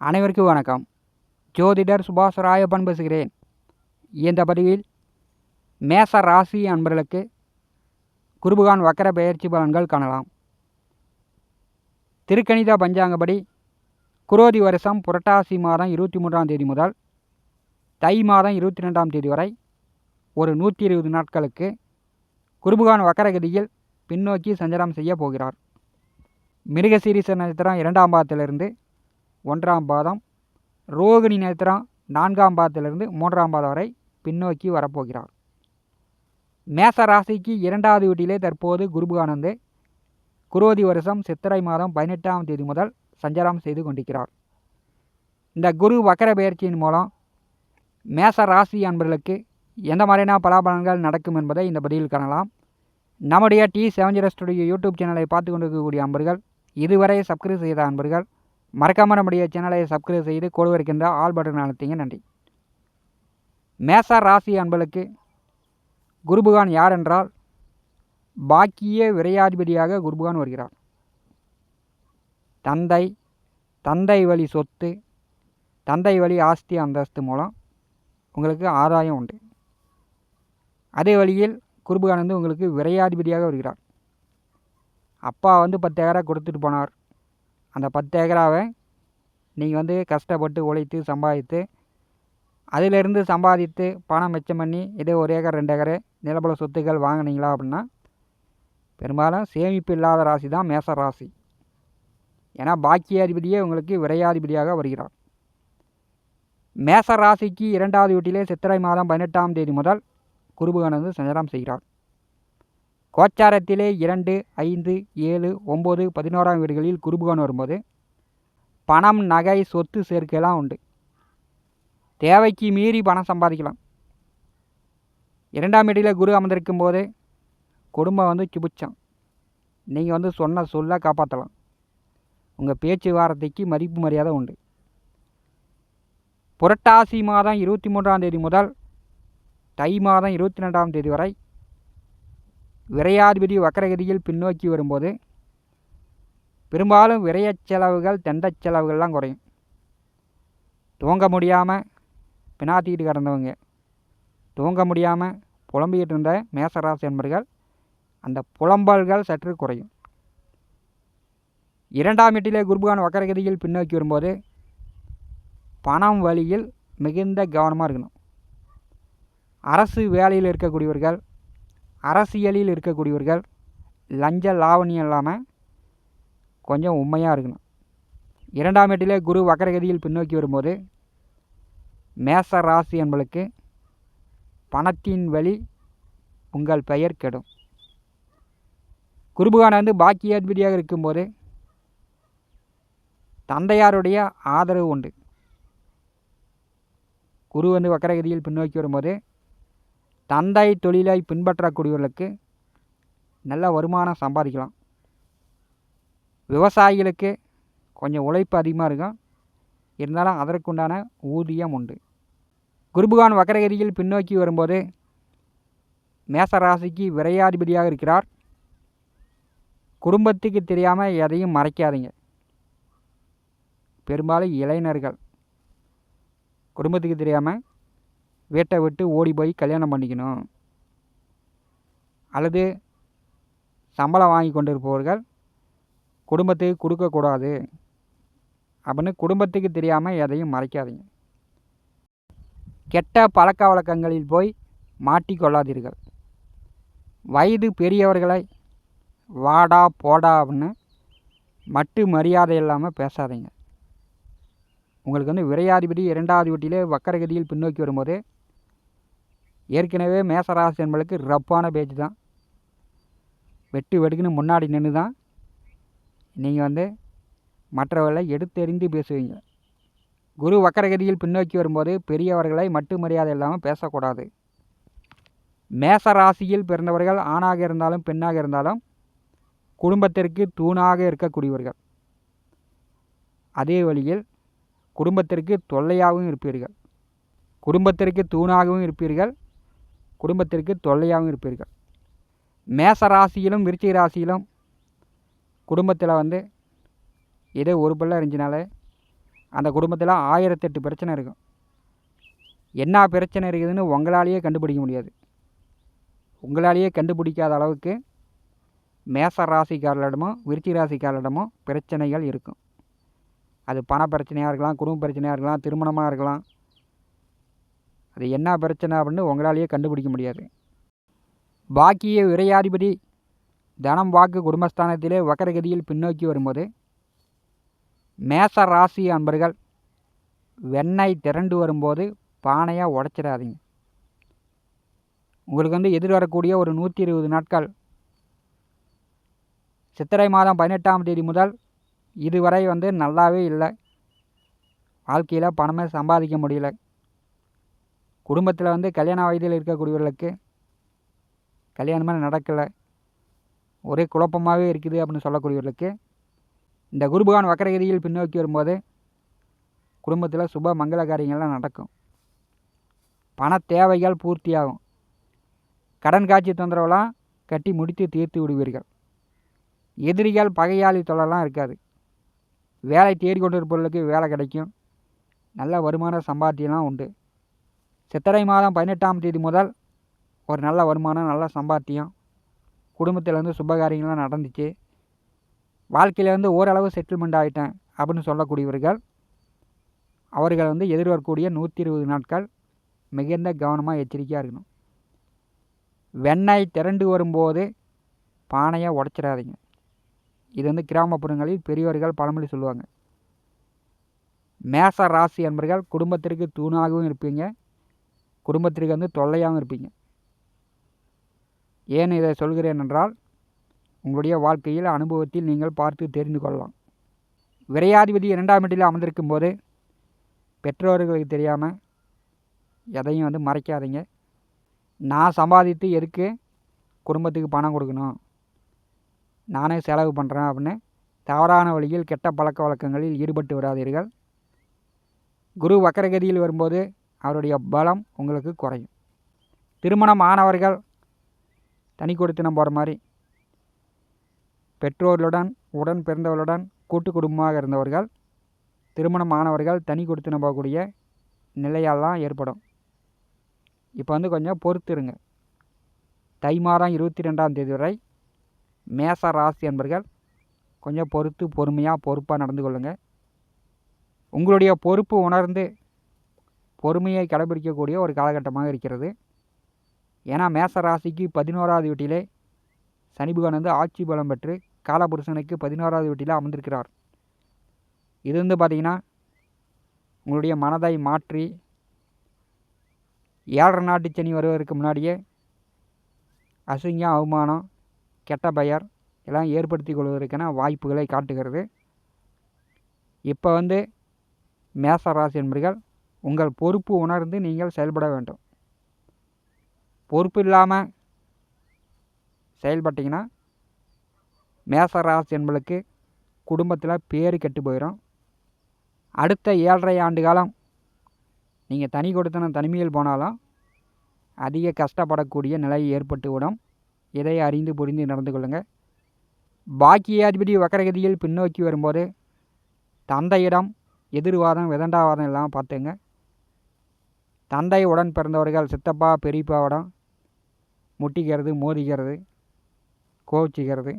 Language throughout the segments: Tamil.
அனைவருக்கும் வணக்கம். ஜோதிடர் சுபாஷ் ராயப்பன் பேசுகிறேன் இந்த பதிவில் மேச ராசி அன்பர்களுக்கு குருபகான் வக்கர பெயர்ச்சி பலன்கள் காணலாம். திருக்கணித பஞ்சாங்கப்படி குரோதி வருஷம் புரட்டாசி மாதம் இருபத்தி மூன்றாம் தேதி முதல் தை மாதம் இருபத்தி ரெண்டாம் தேதி வரை ஒரு நூற்றி இருபது நாட்களுக்கு குருபகான் வக்கரகதியில் பின்னோக்கி சஞ்சாரம் செய்ய போகிறார். மிருகசீரிச நட்சத்திரம் இரண்டாம் பாதத்திலிருந்து ஒன்றாம் பாதம். ரோகிணி நேத்திரம் நான்காம் பாதத்திலிருந்து மூன்றாம் பாதம் வரை பின்னோக்கி வரப்போகிறார். மேச ராசிக்கு இரண்டாவது வீட்டிலே தற்போது குருபுகானந்து குரோதி வருஷம் சித்திரை மாதம் பதினெட்டாம் தேதி முதல் சஞ்சாரம் செய்து கொண்டிருக்கிறார். இந்த குரு வக்கர பெயர்ச்சியின் மூலம் மேச ராசி அன்பர்களுக்கு எந்த மாதிரியான பலாபலன்கள் நடக்கும் என்பதை இந்த பதிவில் காணலாம். நம்முடைய T seven zero studio YouTube சேனலை பார்த்து கொண்டிருக்கக்கூடிய அன்பர்கள் இதுவரை சப்ஸ்கிரைப் செய்த அன்பர்கள் மறக்காமல் நம்முடைய சேனலை சப்ஸ்கிரைப் செய்து கொடு இருக்கின்ற ஆல் பட்டன் அழுத்திங்க. நன்றி. மேச ராசி அன்பளுக்கு குருபகான் யார் என்றால் பாக்கிய விரையாதிபதியாக குருபகான் வருகிறார். தந்தை தந்தை வழி சொத்து தந்தை வழி ஆஸ்தி அந்தஸ்து மூலம் உங்களுக்கு ஆதாயம் உண்டு. அதே வழியில் குருபகான் வந்து உங்களுக்கு விரையாதிபதியாக வருகிறார். அப்பா வந்து பத்து கொடுத்துட்டு போனார். அந்த பத்து ஏக்கராவை நீங்கள் வந்து கஷ்டப்பட்டு உழைத்து சம்பாதித்து அதிலிருந்து சம்பாதித்து பணம் மிச்சம் பண்ணி இதே ஒரு ஏக்கர் ரெண்டு ஏக்கர் நிலப்பல சொத்துக்கள் வாங்கினீங்களா அப்படின்னா பெரும்பாலும் சேமிப்பு இல்லாத ராசி தான் மேச ராசி. ஏன்னா பாக்கியாதிபதியே உங்களுக்கு விரையாதிபதியாக வருகிறார். மேச ராசிக்கு இரண்டாவது வீட்டிலே சித்திரை மாதம் பதினெட்டாம் தேதி முதல் குருபகனது சஞ்சாரம் செய்கிறார். கோச்சாரத்திலே இரண்டு ஐந்து ஏழு ஒம்பது பதினோராம் வீடுகளில் குருபகன் வரும்போது பணம் நகை சொத்து சேர்க்கைலாம் உண்டு. தேவைக்கு மீறி பணம் சம்பாதிக்கலாம். இரண்டாம் வீட்டில் குரு அமர்ந்திருக்கும் போது குடும்பம் வந்து சுபிச்சம் நீங்கள் வந்து சொன்ன சொல்ல காப்பாற்றலாம் உங்கள் பேச்சு வார்த்தைக்கு மதிப்பு மரியாதை உண்டு. புரட்டாசி மாதம் இருபத்தி மூன்றாம் தேதி முதல் தை மாதம் இருபத்தி ரெண்டாம் தேதி வரை விரையாதிபதி வக்கரகதியில் பின்னோக்கி வரும்போது பெரும்பாலும் விரைய செலவுகள் தண்ட செலவுகள்லாம் குறையும். தூங்க முடியாமல் பினாத்திக்கிட்டு கிடந்தவங்க தூங்க முடியாமல் புலம்பிக்கிட்டு இருந்த மேசராசி என்பர்கள் அந்த புலம்பல்கள் சற்று குறையும். இரண்டாம் வீட்டிலே குருபகான் வக்கரகதியில் பின்னோக்கி வரும்போது பணம் வழியில் மிகுந்த கவனமாக இருக்கணும். அரசு வேலையில் இருக்கக்கூடியவர்கள் அரசியலில் இருக்கக்கூடியவர்கள் லஞ்ச லாவணியம் இல்லாமல் கொஞ்சம் உண்மையாக இருக்கணும். இரண்டாம் வீட்டிலே குரு வக்கரகதியில் பின்னோக்கி வரும்போது மேச ராசி என்பளுக்கு பணத்தின் வழி உங்கள் பெயர் கெடும். குருபகான் வந்து பாக்கியாதிபதியாக இருக்கும்போது தந்தையாருடைய ஆதரவு உண்டு. குரு வந்து வக்கரகதியில் பின்னோக்கி வரும்போது தந்தை தொழிலை பின்பற்றக்கூடியவர்களுக்கு நல்ல வருமானம் சம்பாதிக்கலாம். விவசாயிகளுக்கு கொஞ்சம் உழைப்பு அதிகமாக இருக்கும். இருந்தாலும் அதற்குண்டான ஊதியம் உண்டு. குருபகான் வக்கரகிரியில் பின்னோக்கி வரும்போது மேசராசிக்கு விரையாதிபதியாக இருக்கிறார். குடும்பத்துக்கு தெரியாமல் எதையும் மறைக்காதீங்க. பெரும்பாலும் இளைஞர்கள். குடும்பத்துக்கு தெரியாமல் வீட்டை விட்டு ஓடி போய் கல்யாணம் பண்ணிக்கணும். அல்லது சம்பளம் வாங்கி கொண்டு இருப்பவர்கள் குடும்பத்துக்கு கொடுக்கக்கூடாது. அப்படின்னு குடும்பத்துக்கு தெரியாமல் எதையும் மறைக்காதீங்க. கெட்ட பழக்க வழக்கங்களில் போய் மாட்டிக்கொள்ளாதீர்கள் வயது பெரியவர்களை வாடா போடா அப்படின்னு மட்டு மரியாதை இல்லாமல் பேசாதீங்க. உங்களுக்கு வந்து விரையாதிபதி இரண்டாவது வீட்டிலே வக்கரகதியில் பின்னோக்கி வரும்போது ஏற்கனவே மேசராசி என்பளுக்கு ரப்பான பேச்சு தான். வெட்டு வெடுக்குன்னு முன்னாடி நின்று தான் நீங்கள் வந்து மற்றவர்களை எடுத்தெறிந்து பேசுவீங்க. குரு வக்கரகதியில் பின்னோக்கி வரும்போது பெரியவர்களை மட்டு மரியாதை இல்லாமல் பேசக்கூடாது. மேச ராசியில் பிறந்தவர்கள் ஆணாக இருந்தாலும் பெண்ணாக இருந்தாலும் குடும்பத்திற்கு தூணாக இருக்கக்கூடியவர்கள். அதே வழியில் குடும்பத்திற்கு தொல்லையாகவும் இருப்பீர்கள். குடும்பத்திற்கு தூணாகவும் இருப்பீர்கள். குடும்பத்திற்கு தொல்லையாகவும் இருப்பீர்கள். மேச ராசியிலும் விருச்சிக ராசியிலும் குடும்பத்தில் வந்து இதே ஒரு பிள்ளை இருந்துச்சுனாலே அந்த குடும்பத்தில் ஆயிரத்தெட்டு பிரச்சனை இருக்கும். என்ன பிரச்சனை இருக்குதுன்னு உங்களாலேயே கண்டுபிடிக்க முடியாது. உங்களாலேயே கண்டுபிடிக்காத அளவுக்கு மேச ராசிக்காரர்களிடமும் விருச்சி ராசிக்காரர்களிடமும் பிரச்சனைகள் இருக்கும். அது பண பிரச்சனையாக இருக்கலாம் குடும்ப பிரச்சனையாக இருக்கலாம் திருமணமாக இருக்கலாம் அது என்ன பிரச்சனை அப்படின்னு உங்களாலேயே கண்டுபிடிக்க முடியாது. பாக்கிய விரையாதிபதி தனம் வாக்கு குடும்பஸ்தானத்திலே வக்கரகதியில் பின்னோக்கி வரும்போது மேச ராசி அன்பர்கள் வெண்ணெய் திரண்டு வரும்போது பானையாக உடைச்சிடாதீங்க. உங்களுக்கு வந்து எதிர்வரக்கூடிய ஒரு நூற்றி இருபது நாட்கள் சித்திரை மாதம் பதினெட்டாம் தேதி முதல் இதுவரை வந்து நல்லாவே இல்லை. வாழ்க்கையில் பணமே சம்பாதிக்க முடியல. குடும்பத்தில் வந்து கல்யாண வயதில் இருக்கக்கூடியவர்களுக்கு கல்யாணமே நடக்கலை. ஒரே குழப்பமாகவே இருக்குது அப்படின்னு சொல்லக்கூடியவர்களுக்கு இந்த குருபகான் வக்கரகிரியில் பின்னோக்கி வரும்போது குடும்பத்தில் சுப மங்கள காரியங்கள்லாம் நடக்கும். பண தேவைகள் பூர்த்தியாகும். கடன் காட்சி தொந்தரவெல்லாம் கட்டி முடித்து தீர்த்து விடுவீர்கள். எதிரிகள் பகையாளி தொல்லலாம் இருக்காது. வேலை தேடி கொண்டிருப்பவர்களுக்கு வேலை கிடைக்கும். நல்ல வருமான சம்பாத்தியம்லாம் உண்டு. சித்திரை மாதம் பதினெட்டாம் தேதி முதல் ஒரு நல்ல வருமானம் நல்ல சம்பாத்தியம் குடும்பத்தில் வந்து சுபகாரியங்கள்லாம் நடந்துச்சு. வாழ்க்கையில் வந்து ஓரளவு செட்டில்மெண்ட் ஆகிட்டேன் அப்படின்னு சொல்லக்கூடியவர்கள் அவர்கள் வந்து எதிர்வரக்கூடிய நூற்றி இருபது நாட்கள் மிகுந்த கவனமாக எச்சரிக்கையாக இருக்கணும். வெண்ணெய் திரண்டு வரும்போது பானையை உடச்சிடாதீங்க. இது வந்து கிராமப்புறங்களில் பெரியவர்கள் பழமொழி சொல்லுவாங்க. மேச ராசி என்பர்கள் குடும்பத்திற்கு தூணாகவும் இருப்பீங்க. குடும்பத்திற்கு வந்து தொல்லையாகவும் இருப்பீங்க. ஏன் இதை சொல்கிறேன் என்றால் உங்களுடைய வாழ்க்கையில் அனுபவத்தில் நீங்கள் பார்த்து தெரிந்து கொள்ளலாம். விரையாதிபதி இரண்டாம் இடத்தில் அமர்ந்திருக்கும் போது பெற்றோர்களுக்கு தெரியாமல் எதையும் வந்து மறைக்காதீங்க. நான் சம்பாதித்து எதுக்கு குடும்பத்துக்கு பணம் கொடுக்கணும்? நானே செலவு பண்ணுறேன் அப்படின்னு தவறான வழியில் கெட்ட பழக்க வழக்கங்களில் ஈடுபட்டு விடாதீர்கள். குரு வக்கரகதியில் வரும்போது அவருடைய பலம் உங்களுக்கு குறையும். திருமணம் ஆனவர்கள் தனி கொடுத்தினம் போகிற மாதிரி பெற்றோர்களுடன் உடன் பிறந்தவர்களுடன் கூட்டு குடும்பமாக இருந்தவர்கள் திருமணம் ஆனவர்கள் தனி கொடுத்தினம் போகக்கூடிய நிலையெல்லாம் ஏற்படும். இப்போ வந்து கொஞ்சம் பொறுத்துருங்க. தை மாதம் இருபத்தி ரெண்டாம் தேதி வரை மேச ராசி என்பர்கள் கொஞ்சம் பொறுத்து பொறுமையாக பொறுப்பாக நடந்து கொள்ளுங்கள் உங்களுடைய பொறுப்பு உணர்ந்து பொறுமையை கடைபிடிக்கக்கூடிய ஒரு காலகட்டமாக இருக்கிறது. ஏன்னா மேச ராசிக்கு பதினோராவது வீட்டிலே சனி பகவான் வந்து ஆட்சி பலம் பெற்று காலபுருஷனுக்கு பதினோராவது வீட்டில் அமர்ந்திருக்கிறார். இது வந்து பார்த்திங்கன்னா உங்களுடைய மனதை மாற்றி ஏழரை நாட்டு சனி வருவதற்கு முன்னாடியே அசிங்கம் அவமானம் கெட்ட பெயர் எல்லாம் ஏற்படுத்தி கொள்வதற்கான வாய்ப்புகளை காட்டுகிறது. இப்போ வந்து மேச ராசி என்பர்கள் உங்கள் பொறுப்பு உணர்ந்து நீங்கள் செயல்பட வேண்டும். பொறுப்பு இல்லாமல் செயல்பட்டிங்கன்னா மேசராசி என்பளுக்கு குடும்பத்தில் பேர் கெட்டு போயிடும் அடுத்த ஏழரை ஆண்டு காலம் நீங்கள் தனி கொடுத்தன தனிமையில் போனாலும் அதிக கஷ்டப்படக்கூடிய நிலை ஏற்பட்டுவிடும் இதை அறிந்து புரிந்து நடந்து கொள்ளுங்கள் பாக்கியாதிபதி வக்கரகதியில் பின்னோக்கி வரும்போது தந்தையிடம் எதிர்வாதம் விதண்டாவாதம் இல்லாமல் பார்த்துங்க. தந்தை உடன் பிறந்தவர்கள் சித்தப்பா பெரியப்பாவிடம் முட்டிக்கிறது மோதிக்கிறது கோவிச்சிக்கிறது.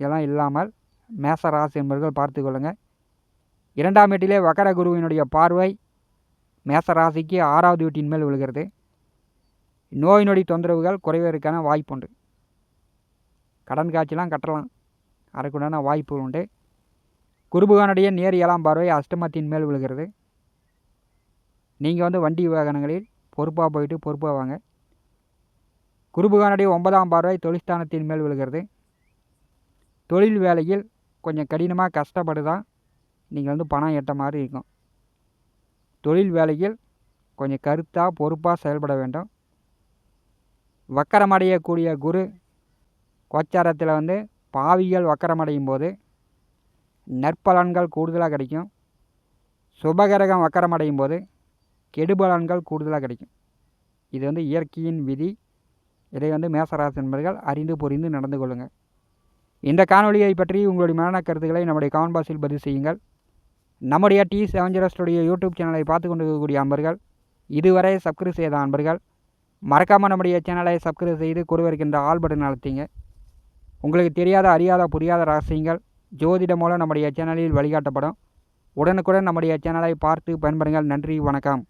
இதெல்லாம் இல்லாமல் மேச ராசி என்பவர்கள் பார்த்து கொள்ளுங்கள் இரண்டாம் வீட்டிலே வக்கர குருவினுடைய பார்வை மேச ராசிக்கு ஆறாவது வீட்டின் மேல் விழுகிறது. நோய் நொடி தொந்தரவுகள் குறைவதற்கான வாய்ப்பு உண்டு. கடன் காட்சிலாம் கட்டலாம். அதற்குண்டான வாய்ப்பு உண்டு. குருபகானுடைய நேர் ஏழாம் பார்வை அஷ்டமத்தின் மேல் விழுகிறது. நீங்கள் வந்து வண்டி வாகனங்களில் பொறுப்பாக போயிட்டு பொறுப்பாக வாங்க. குருபுகானுடைய ஒன்பதாம் பார்வை தொழிற்ஸ்தானத்தின் மேல் விழுகிறது. தொழில் வேலையில் கொஞ்சம் கடினமாக கஷ்டப்பட்டு தான் நீங்கள் வந்து பணம் எட்ட மாதிரி இருக்கும். தொழில் வேலையில் கொஞ்சம் கருத்தாக பொறுப்பாக செயல்பட வேண்டும். வக்கரமடையக்கூடிய குரு கோச்சாரத்தில் வந்து பாவிகள் வக்கரமடையும் போது நற்பலன்கள் கூடுதலாக கிடைக்கும். சுபகரகம் வக்கரமடையும் போது கெடுபலன்கள் கூடுதலாக கிடைக்கும். இது வந்து இயற்கையின் விதி. இதை வந்து மேசராசி நண்பர்கள் அறிந்து புரிந்து நடந்து கொள்ளுங்கள். இந்த காணொலியை பற்றி உங்களுடைய மரண கருத்துக்களை நம்முடைய கமெண்ட் பாக்ஸில் பதிவு செய்யுங்கள். நம்முடைய டி செவன் யூடியூப் சேனலை பார்த்து கொண்டு இருக்கக்கூடிய அன்பர்கள் இதுவரை சப்ஸ்கிரைப் செய்த அன்பர்கள் மறக்காமல் நம்முடைய சேனலை சப்ஸ்கிரைப் செய்து கொடுவருக்கின்ற ஆல் பட்டன் நடத்திங்க உங்களுக்கு தெரியாத அறியாத புரியாத ரகசியங்கள் ஜோதிடம் மூலம் நம்முடைய சேனலில் வழிகாட்டப்படும். உடனுக்குடன் நம்முடைய சேனலை பார்த்து பயன்பெறுங்கள் நன்றி வணக்கம்.